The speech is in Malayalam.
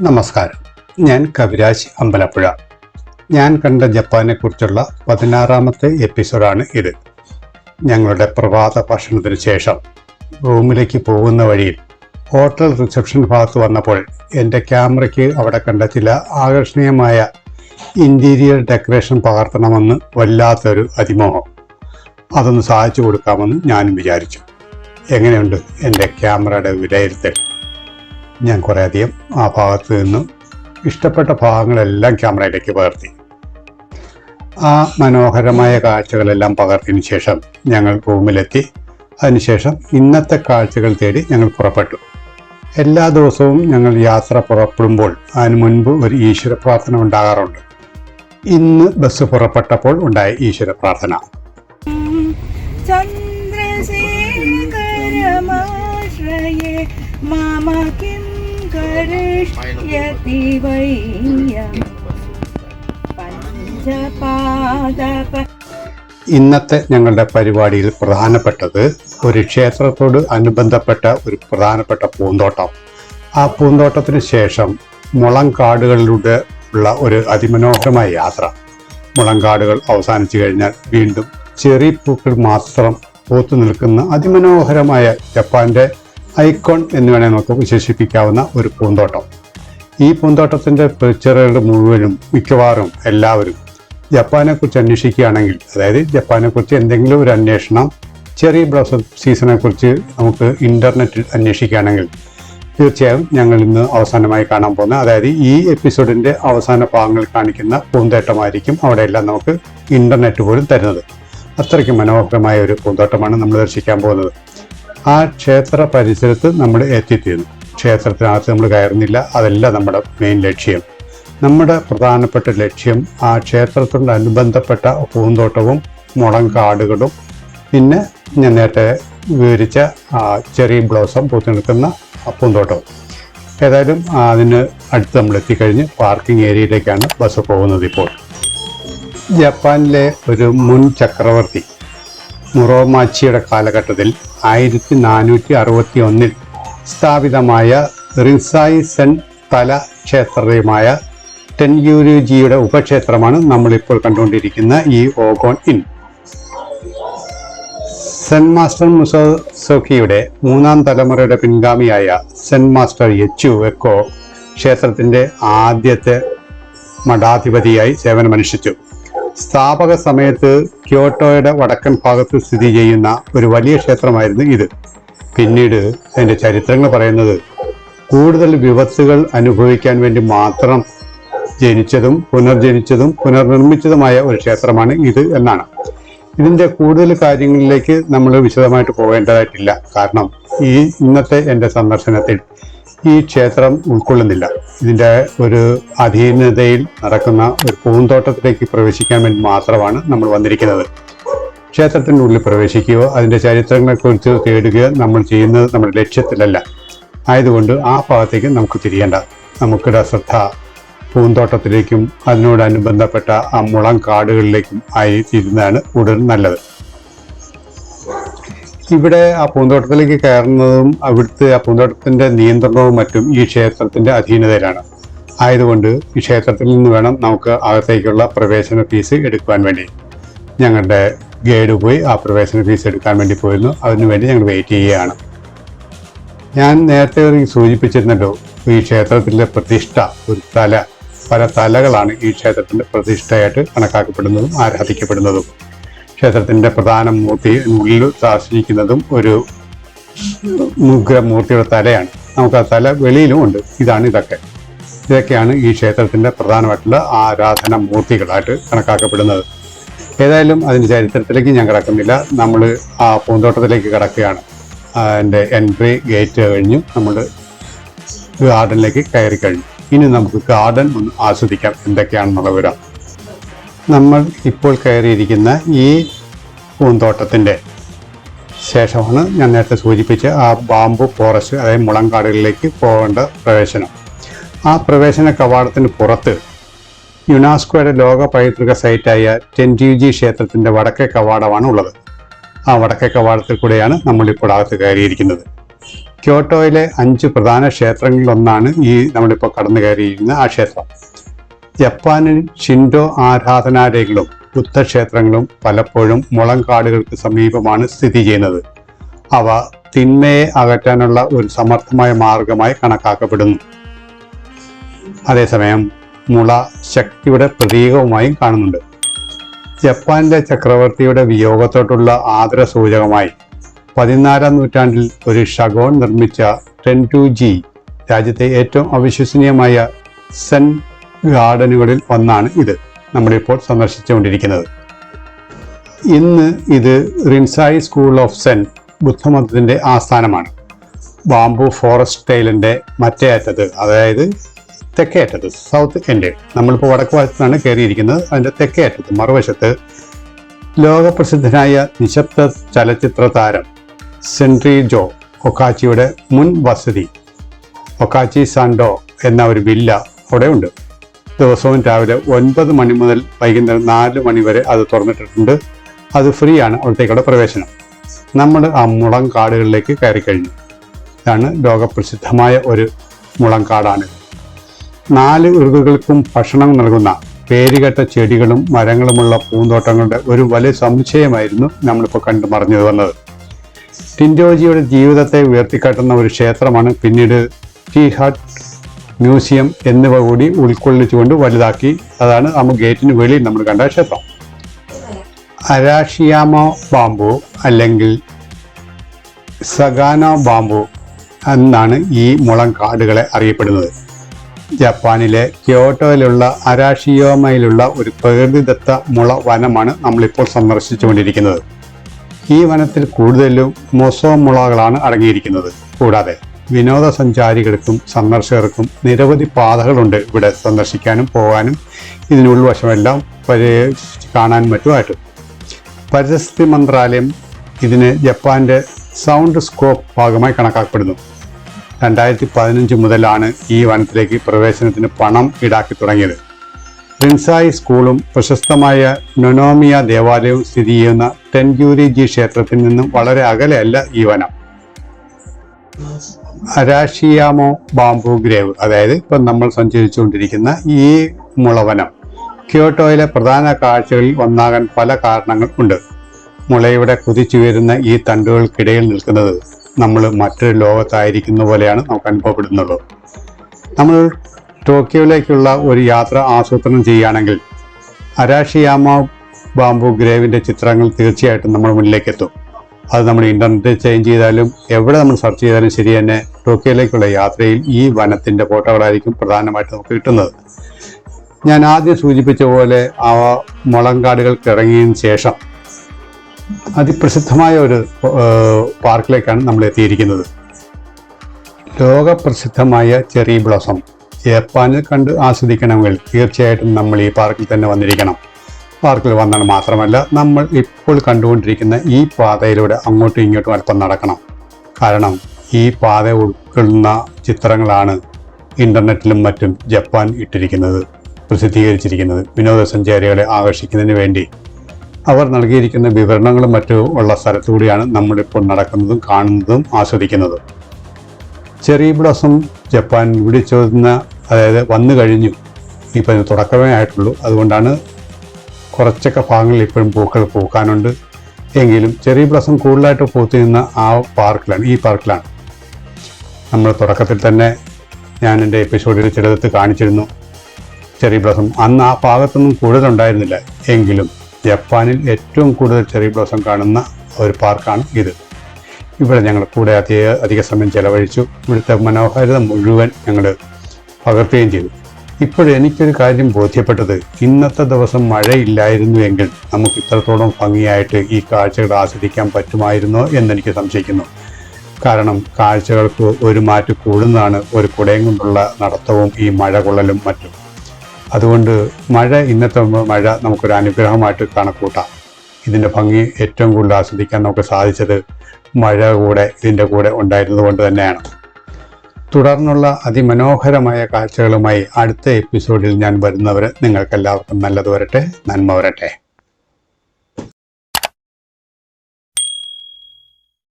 നമസ്കാരം. ഞാൻ കവിരാജ് അമ്പലപ്പുഴ. ഞാൻ കണ്ട ജപ്പാനെ കുറിച്ചുള്ള പതിനാറാമത്തെ എപ്പിസോഡാണ് ഇത്. ഞങ്ങളുടെ പ്രഭാത ഭക്ഷണത്തിന് ശേഷം റൂമിലേക്ക് പോകുന്ന വഴിയിൽ ഹോട്ടൽ റിസപ്ഷൻ ഭാഗത്ത് വന്നപ്പോൾ എന്റെ ക്യാമറയ്ക്ക് അവിടെ കണ്ട ചില ആകർഷണീയമായ ഇന്റീരിയർ ഡെക്കറേഷൻ പകർത്തണമെന്ന് വല്ലാത്തൊരു അതിമോഹം. അതൊന്ന് സഹായിച്ചു കൊടുക്കാമെന്ന് ഞാനും വിചാരിച്ചു. എങ്ങനെയുണ്ട് എന്റെ ക്യാമറയുടെ വിലയിരുത്തൽ? ഞാൻ കുറേയധികം ആ ഭാഗത്ത് നിന്നും ഇഷ്ടപ്പെട്ട ഭാഗങ്ങളെല്ലാം ക്യാമറയിലേക്ക് പകർത്തി. ആ മനോഹരമായ കാഴ്ചകളെല്ലാം പകർത്തിയതിനു ശേഷം ഞങ്ങൾ റൂമിലെത്തി. അതിനുശേഷം ഇന്നത്തെ കാഴ്ചകൾ തേടി ഞങ്ങൾ പുറപ്പെട്ടു. എല്ലാ ദിവസവും ഞങ്ങൾ യാത്ര പുറപ്പെടുമ്പോൾ അതിനു മുൻപ് ഒരു ഈശ്വര പ്രാർത്ഥന ഉണ്ടാകാറുണ്ട്. ഇന്ന് ബസ് പുറപ്പെട്ടപ്പോൾ ഉണ്ടായ ഈശ്വര പ്രാർത്ഥന. ചന്ദ്രശേഖരമാശ്രയേ മാമാക്കി किं करिष्यति वैयं पञ्चपादप ഇന്നത്തെ ഞങ്ങളുടെ പരിപാടിയിൽ പ്രധാനപ്പെട്ടത് ഒരു ക്ഷേത്രത്തോട് അനുബന്ധപ്പെട്ട ഒരു പ്രധാനപ്പെട്ട പൂന്തോട്ടം ആ പൂന്തോട്ടത്തിന് ശേഷം മുളങ്കാടുകളിലൂടെ ഉള്ള ഒരു അതിമനോഹരമായ യാത്ര മുളങ്കാടുകൾ അവസാനിച്ചു കഴിഞ്ഞാൽ വീണ്ടും ചെറി പൂക്കൾ മാത്രം പൂത്തു നിൽക്കുന്ന അതിമനോഹരമായ ജപ്പാന്റെ ഐക്കോൺ എന്ന് വേണേൽ നമുക്ക് വിശേഷിപ്പിക്കാവുന്ന ഒരു പൂന്തോട്ടം. ഈ പൂന്തോട്ടത്തിന്റെ പിക്ചറുകൾ മുഴുവനും മിക്കവാറും എല്ലാവരും ജപ്പാനെ കുറിച്ച് അന്വേഷിക്കുകയാണെങ്കിൽ അതായത് ജപ്പാനെ കുറിച്ച് എന്തെങ്കിലും ഒരു അന്വേഷണം ചെറിയ ബ്ലൗസർ സീസണെ കുറിച്ച് നമുക്ക് ഇന്റർനെറ്റിൽ അന്വേഷിക്കുകയാണെങ്കിൽ തീർച്ചയായും ഞങ്ങൾ ഇന്ന് അവസാനമായി കാണാൻ പോകുന്ന അതായത് ഈ എപ്പിസോഡിന്റെ അവസാന ഭാഗങ്ങൾ കാണിക്കുന്ന പൂന്തോട്ടമായിരിക്കും അവിടെയെല്ലാം നമുക്ക് ഇന്റർനെറ്റ് പോലും തരുന്നത്. അത്രയ്ക്ക് മനോഹരമായ ഒരു പൂന്തോട്ടമാണ് നമ്മൾ ദർശിക്കാൻ പോകുന്നത്. ആ ക്ഷേത്ര പരിസരത്ത് നമ്മൾ എത്തിത്തീരുന്നു ക്ഷേത്രത്തിനകത്ത് നമ്മൾ കയറുന്നില്ല. അതല്ല നമ്മുടെ മെയിൻ ലക്ഷ്യം. നമ്മുടെ പ്രധാനപ്പെട്ട ലക്ഷ്യം ആ ക്ഷേത്രത്തോടനുബന്ധപ്പെട്ട പൂന്തോട്ടവും മുളം കാടുകളും പിന്നെ ഞാൻ നേരത്തെ വിവരിച്ച ആ ചെറിയ ബ്ലോസം പൂത്തു നിൽക്കുന്ന പൂന്തോട്ടവും. ഏതായാലും അതിന് അടുത്ത് നമ്മൾ എത്തിക്കഴിഞ്ഞ് പാർക്കിംഗ് ഏരിയയിലേക്കാണ് ബസ് പോകുന്നത് ഇപ്പോൾ. ജപ്പാനിലെ ഒരു മുൻ ചക്രവർത്തി മുറോമാച്ചിയുടെ കാലഘട്ടത്തിൽ ആയിരത്തി നാനൂറ്റി അറുപത്തി ഒന്നിൽ സ്ഥാപിതമായ റിൻസായി സെൻ തല ക്ഷേത്രമായ ടെൻയൂരുജിയുടെ ഉപക്ഷേത്രമാണ് നമ്മളിപ്പോൾ കണ്ടുകൊണ്ടിരിക്കുന്ന ഈ ഓഗോൺ ഇൻ. സെൻ മാസ്റ്റർ മുസോസോക്കിയുടെ മൂന്നാം തലമുറയുടെ പിൻഗാമിയായ സെൻ മാസ്റ്റർ യെച്ചു എക്കോ ക്ഷേത്രത്തിന്റെ ആദ്യത്തെ മഠാധിപതിയായി സേവനമനുഷ്ഠിച്ചു. സ്ഥാപക സമയത്ത് ക്യോട്ടോയുടെ വടക്കൻ ഭാഗത്ത് സ്ഥിതി ചെയ്യുന്ന ഒരു വലിയ ക്ഷേത്രമായിരുന്നു ഇത്. പിന്നീട് അതിന്റെ ചരിത്രങ്ങൾ പറയുന്നത് കൂടുതൽ വിപത്തുകൾ അനുഭവിക്കാൻ വേണ്ടി മാത്രം ജനിച്ചതും പുനർജനിച്ചതും പുനർനിർമ്മിച്ചതുമായ ഒരു ക്ഷേത്രമാണ് ഇത് എന്നാണ്. ഇതിന്റെ കൂടുതൽ കാര്യങ്ങളിലേക്ക് നമ്മൾ വിശദമായിട്ട് പോകേണ്ടതായിട്ടില്ല. കാരണം ഈ ഇന്നത്തെ എന്റെ സന്ദർശനത്തിൽ ഈ ക്ഷേത്രം ഉൾക്കൊള്ളുന്നില്ല. ഇതിന്റെ ഒരു അധീനതയിൽ നടക്കുന്ന ഒരു പൂന്തോട്ടത്തിലേക്ക് പ്രവേശിക്കാൻ വേണ്ടി മാത്രമാണ് നമ്മൾ വന്നിരിക്കുന്നത്. ക്ഷേത്രത്തിന്റെ ഉള്ളിൽ പ്രവേശിക്കുകയോ അതിന്റെ ചരിത്രങ്ങളെക്കുറിച്ച് തേടുകയോ നമ്മൾ ചെയ്യുന്നത് നമ്മുടെ ലക്ഷ്യത്തിലല്ല. ആയതുകൊണ്ട് ആ ഭാഗത്തേക്ക് നമുക്ക് തിരിയേണ്ട. നമുക്കിടെ ശ്രദ്ധ പൂന്തോട്ടത്തിലേക്കും അതിനോടനുബന്ധപ്പെട്ട ആ മുളം കാടുകളിലേക്കും ആയി തീരുന്നതാണ് കൂടുതൽ നല്ലത്. ഇവിടെ ആ പൂന്തോട്ടത്തിലേക്ക് കയറുന്നതും അവിടുത്തെ ആ പൂന്തോട്ടത്തിന്റെ നിയന്ത്രണവും മറ്റും ഈ ക്ഷേത്രത്തിന്റെ അധീനതയിലാണ്. ആയതുകൊണ്ട് ഈ ക്ഷേത്രത്തിൽ നിന്ന് വേണം നമുക്ക് അകത്തേക്കുള്ള പ്രവേശന ഫീസ് എടുക്കുവാൻ വേണ്ടി. ഞങ്ങളുടെ ഗൈഡ് പോയി ആ പ്രവേശന ഫീസ് എടുക്കാൻ വേണ്ടി പോയിരുന്നു. അതിനുവേണ്ടി ഞങ്ങൾ വെയിറ്റ് ചെയ്യുകയാണ്. ഞാൻ നേരത്തെ സൂചിപ്പിച്ചിരുന്നല്ലോ ഈ ക്ഷേത്രത്തിലെ പ്രതിഷ്ഠ ഒരു തല പല തലകളാണ് ഈ ക്ഷേത്രത്തിന്റെ പ്രതിഷ്ഠയായിട്ട് കണക്കാക്കപ്പെടുന്നതും ആരാധിക്കപ്പെടുന്നതും. ക്ഷേത്രത്തിന്റെ പ്രധാന മൂർത്തി ഉള്ളിൽ താമസിക്കുന്നതും ഒരു ഉഗ്രമൂർത്തിയുടെ തലയാണ്. നമുക്ക് ആ തല വെളിയിലും ഉണ്ട്. ഇതാണ് ഇതൊക്കെ. ഇതൊക്കെയാണ് ഈ ക്ഷേത്രത്തിന്റെ പ്രധാനമായിട്ടുള്ള ആരാധന മൂർത്തികളായിട്ട് കണക്കാക്കപ്പെടുന്നത്. ഏതായാലും അതിന്റെ ചരിത്രത്തിലേക്ക് ഞാൻ കിടക്കുന്നില്ല. നമ്മൾ ആ പൂന്തോട്ടത്തിലേക്ക് കിടക്കുകയാണ്. അതിന്റെ എൻട്രി ഗേറ്റ് കഴിഞ്ഞു. നമ്മൾ ഗാർഡനിലേക്ക് കയറി കഴിഞ്ഞു ഇനി നമുക്ക് ഗാർഡൻ ഒന്ന് ആസ്വദിക്കാം. എന്തൊക്കെയാണെന്നുള്ള വിവരം. നമ്മൾ ഇപ്പോൾ കയറിയിരിക്കുന്ന ഈ പൂന്തോട്ടത്തിന്റെ ശേഷമാണ് ഞാൻ നേരത്തെ സൂചിപ്പിച്ച ആ ബാംബു ഫോറസ്റ്റ് അതായത് മുളങ്കാടുകളിലേക്ക് പോകേണ്ട പ്രവേശനം. ആ പ്രവേശന കവാടത്തിന് പുറത്ത് യുനാസ്കോയുടെ ലോക പൈതൃക സൈറ്റായ ടെന്റ്യൂജി ക്ഷേത്രത്തിന്റെ വടക്കേ കവാടമാണ് ഉള്ളത്. ആ വടക്കേ കവാടത്തിൽ കൂടെയാണ് നമ്മളിപ്പോൾ അകത്ത് കയറിയിരിക്കുന്നത്. ക്യോട്ടോയിലെ അഞ്ച് പ്രധാന ക്ഷേത്രങ്ങളിലൊന്നാണ് ഈ നമ്മളിപ്പോൾ കടന്നു കയറിയിരിക്കുന്ന ആ ക്ഷേത്രം. ജപ്പാനിൽ ഷിൻഡോ ആരാധനാലയങ്ങളും ബുദ്ധക്ഷേത്രങ്ങളും പലപ്പോഴും മുളങ്കാടുകൾക്ക് സമീപമാണ് സ്ഥിതി ചെയ്യുന്നത്. അവ തിന്മയെ അകറ്റാനുള്ള ഒരു സമർത്ഥമായ മാർഗമായി കണക്കാക്കപ്പെടുന്നു. അതേസമയം മുള ശക്തിയുടെ പ്രതീകവുമായും കാണുന്നുണ്ട്. ജപ്പാനിലെ ചക്രവർത്തിയുടെ വിയോഗത്തോട്ടുള്ള ആദര സൂചകമായി പതിനാലാം നൂറ്റാണ്ടിൽ ഒരു ഷഗോൺ നിർമ്മിച്ച ടെന്റുജി രാജ്യത്തെ ഏറ്റവും അവിശ്വസനീയമായ സെൻ ഗാർഡനുകളിൽ ഒന്നാണ് ഇത്. നമ്മളിപ്പോൾ സന്ദർശിച്ചുകൊണ്ടിരിക്കുന്നത്. ഇന്ന് ഇത് റിൻസായി സ്കൂൾ ഓഫ് സെൻ ബുദ്ധമതത്തിന്റെ ആസ്ഥാനമാണ്. ബാംബു ഫോറസ്റ്റ് ടൈലിന്റെ മറ്റേ അറ്റത്ത് അതായത് തെക്കേ അറ്റത്ത് സൗത്ത് എൻഡ്. നമ്മളിപ്പോൾ വടക്ക് ഭാഗത്താണ് കയറിയിരിക്കുന്നത്. അതിന്റെ തെക്കേ അറ്റത്ത് മറുവശത്ത് ലോകപ്രസിദ്ധനായ നിശബ്ദ ചലച്ചിത്ര താരം സെൻട്രി ജോ ഒക്കാച്ചിയുടെ മുൻ വസതി ഒക്കാച്ചി സാൻഡോ എന്ന ഒരു വില്ല അവിടെ ഉണ്ട് ദിവസവും രാവിലെ ഒൻപത് മണി മുതൽ വൈകുന്നേരം നാല് മണി വരെ അത് തുറന്നിട്ടിട്ടുണ്ട്. അത് ഫ്രീ ആണ് അവിടത്തേക്കുള്ള പ്രവേശനം. നമ്മൾ ആ മുളം കാടുകളിലേക്ക് കയറി കഴിഞ്ഞു. ഇതാണ് ലോകപ്രസിദ്ധമായ ഒരു മുളം കാടാണ്. നാല് ഋതുക്കൾക്കും ഭക്ഷണം നൽകുന്ന പേരുകെട്ട ചെടികളും മരങ്ങളുമുള്ള പൂന്തോട്ടങ്ങളുടെ ഒരു വലിയ സമുച്ചയമായിരുന്നു നമ്മളിപ്പോൾ കണ്ടു മറിഞ്ഞു വന്നത്. ടിൻഡോജിയുടെ ജീവിതത്തെ ഉയർത്തിക്കാട്ടുന്ന ഒരു ക്ഷേത്രമാണ് പിന്നീട് ടി. ഹട്ട് മ്യൂസിയം എന്നിവ കൂടി ഉൾക്കൊള്ളിച്ചുകൊണ്ട് വലുതാക്കി. അതാണ് നമ്മൾ ഗേറ്റിന് വെളിയിൽ നമ്മൾ കണ്ട ക്ഷേത്രം. അരാഷിയാമോ ബാംബു അല്ലെങ്കിൽ സഗാനോ ബാംബു എന്നാണ് ഈ മുളം കാടുകളെ അറിയപ്പെടുന്നത്. ജപ്പാനിലെ ക്യോട്ടോയിലുള്ള അരാഷിയോമയിലുള്ള ഒരു പ്രകൃതിദത്ത മുള വനമാണ് നമ്മളിപ്പോൾ സന്ദർശിച്ചുകൊണ്ടിരിക്കുന്നത്. ഈ വനത്തിൽ കൂടുതലും മൊസോ മുളകളാണ് അടങ്ങിയിരിക്കുന്നത്. കൂടാതെ വിനോദസഞ്ചാരികൾക്കും സന്ദർശകർക്കും നിരവധി പാതകളുണ്ട് ഇവിടെ സന്ദർശിക്കാനും പോകാനും. ഇതിനുൾവശമെല്ലാം പരി കാണാൻ മറ്റുമായിട്ട് പരിസ്ഥിതി മന്ത്രാലയം ഇതിന് ജപ്പാന്റെ സൗണ്ട് സ്കോപ്പ് ഭാഗമായി കണക്കാക്കപ്പെടുന്നു. രണ്ടായിരത്തി പതിനഞ്ച് മുതലാണ് ഈ വനത്തിലേക്ക് പ്രവേശനത്തിന് പണം ഈടാക്കി തുടങ്ങിയത്. റിൻസായി സ്കൂളും പ്രശസ്തമായ നൊനോമിയ ദേവാലയവും സ്ഥിതി ചെയ്യുന്ന ടെൻഗ്യൂരിജി ക്ഷേത്രത്തിൽ നിന്നും വളരെ അകലെയല്ല ഈ വനം. Arashiyama bamboo grove. അതായത് ഇപ്പം നമ്മൾ സഞ്ചരിച്ചുകൊണ്ടിരിക്കുന്ന ഈ മുളവനം. ക്യോട്ടോയിലെ പ്രധാന കാഴ്ചകളിൽ ഒന്നാകാൻ പല കാരണങ്ങൾ ഉണ്ട്. മുളയുടെ കുതിച്ചുയരുന്ന ഈ തണ്ടുകൾക്കിടയിൽ നിൽക്കുന്നത് നമ്മൾ മറ്റൊരു ലോകത്തായിരിക്കുന്ന പോലെയാണ് നമുക്ക് അനുഭവപ്പെടുന്നത് നമ്മൾ ടോക്കിയോയിലേക്കുള്ള ഒരു യാത്ര ആസൂത്രണം ചെയ്യുകയാണെങ്കിൽ അരാഷിയാമ ബാംബു ഗ്രേവിന്റെ ചിത്രങ്ങൾ തീർച്ചയായിട്ടും നമ്മുടെ മുന്നിലേക്ക് എത്തും. അത് നമ്മൾ ഇന്റർനെറ്റ് ചേഞ്ച് ചെയ്താലും എവിടെ നമ്മൾ സെർച്ച് ചെയ്താലും ശരി തന്നെ ടോക്കിയോയിലേക്കുള്ള യാത്രയിൽ ഈ വനത്തിന്റെ ഫോട്ടോകളായിരിക്കും പ്രധാനമായിട്ട് നമുക്ക് കിട്ടുന്നത്. ഞാൻ ആദ്യം സൂചിപ്പിച്ച പോലെ ആ മുളങ്കാടുകൾക്ക് ഇറങ്ങിയതിന് ശേഷം അതിപ്രസിദ്ധമായ ഒരു പാർക്കിലേക്കാണ് നമ്മൾ എത്തിയിരിക്കുന്നത്. ലോകപ്രസിദ്ധമായ ചെറി ബ്ലോസം. ജപ്പാനിൽ കണ്ട് ആസ്വദിക്കണമെങ്കിൽ തീർച്ചയായിട്ടും നമ്മൾ ഈ പാർക്കിൽ തന്നെ വന്നിരിക്കണം. പാർക്കിൽ വന്നാൽ മാത്രമല്ല നമ്മൾ ഇപ്പോൾ കണ്ടുകൊണ്ടിരിക്കുന്ന ഈ പാതയിലൂടെ അങ്ങോട്ടും ഇങ്ങോട്ടും അല്പം നടക്കണം. കാരണം ഈ പാത ഉൾക്കൊള്ളുന്ന ചിത്രങ്ങളാണ് ഇന്റർനെറ്റിലും മറ്റും ജപ്പാൻ ഇട്ടിരിക്കുന്നത് പ്രസിദ്ധീകരിച്ചിരിക്കുന്നത്. വിനോദസഞ്ചാരികളെ ആകർഷിക്കുന്നതിന് വേണ്ടി. അവർ നൽകിയിരിക്കുന്ന വിവരണങ്ങളും മറ്റും ഉള്ള സ്ഥലത്തുകൂടിയാണ് നമ്മളിപ്പോൾ നടക്കുന്നതും കാണുന്നതും ആസ്വദിക്കുന്നതും. ചെറി ബ്ലോസം ജപ്പാൻ വിളിച്ചോന്ന അതായത് വന്നു കഴിഞ്ഞു. ഇപ്പം തുടക്കമേ ആയിട്ടുള്ളൂ. അതുകൊണ്ടാണ് കുറച്ചൊക്കെ ഭാഗങ്ങളിൽ ഇപ്പോഴും പൂക്കൾ പൂക്കാനുണ്ട്. എങ്കിലും ചെറിയ ബ്ലസം കൂടുതലായിട്ട് പൂത്തു നിന്ന ആ പാർക്കിലാണ് ഈ പാർക്കിലാണ്. നമ്മൾ തുടക്കത്തിൽ തന്നെ ഞാൻ എന്റെ എപ്പിസോഡിൽ ചിലത് കാണിച്ചിരുന്നു. ചെറി ബ്ലോസം അന്ന് ആ ഭാഗത്തൊന്നും കൂടുതലുണ്ടായിരുന്നില്ല. എങ്കിലും ജപ്പാനിൽ ഏറ്റവും കൂടുതൽ ചെറി ബ്ലോസം കാണുന്ന ഒരു പാർക്കാണ് ഇത്. ഇവിടെ ഞങ്ങൾ കൂടെ അധിക അധിക സമയം ചെലവഴിച്ചു. ഇവിടുത്തെ മനോഹാരിത മുഴുവൻ ഞങ്ങൾ പകർത്തുകയും ചെയ്തു. ഇപ്പോഴെനിക്കൊരു കാര്യം ബോധ്യപ്പെട്ടത്. ഇന്നത്തെ ദിവസം മഴയില്ലായിരുന്നു എങ്കിൽ നമുക്ക് ഇത്രത്തോളം ഭംഗിയായിട്ട് ഈ കാഴ്ചകൾ ആസ്വദിക്കാൻ പറ്റുമായിരുന്നോ എന്നെനിക്ക് സംശയിക്കുന്നു. കാരണം കാഴ്ചകൾക്ക് ഒരു മാറ്റ് കൂടുന്നതാണ് ഒരു കുടയും കൊണ്ടുള്ള നടത്തവും ഈ മഴ കൊള്ളലും മറ്റും. അതുകൊണ്ട് മഴ ഇന്നത്തെ മഴ നമുക്കൊരു അനുഗ്രഹമായിട്ട് കണക്കൂട്ടാം. ഇതിന്റെ ഭംഗി ഏറ്റവും കൂടുതൽ ആസ്വദിക്കാൻ നമുക്ക് സാധിച്ചത് മഴ കൂടെ ഇതിന്റെ കൂടെ ഉണ്ടായിരുന്നത് കൊണ്ട് തന്നെയാണ്. തുടർന്നുള്ള അതിമനോഹരമായ കാഴ്ചകളുമായി അടുത്ത എപ്പിസോഡിൽ ഞാൻ വരുന്നവർ നിങ്ങൾക്കെല്ലാവർക്കും നല്ലത് വരട്ടെ നന്മ വരട്ടെ.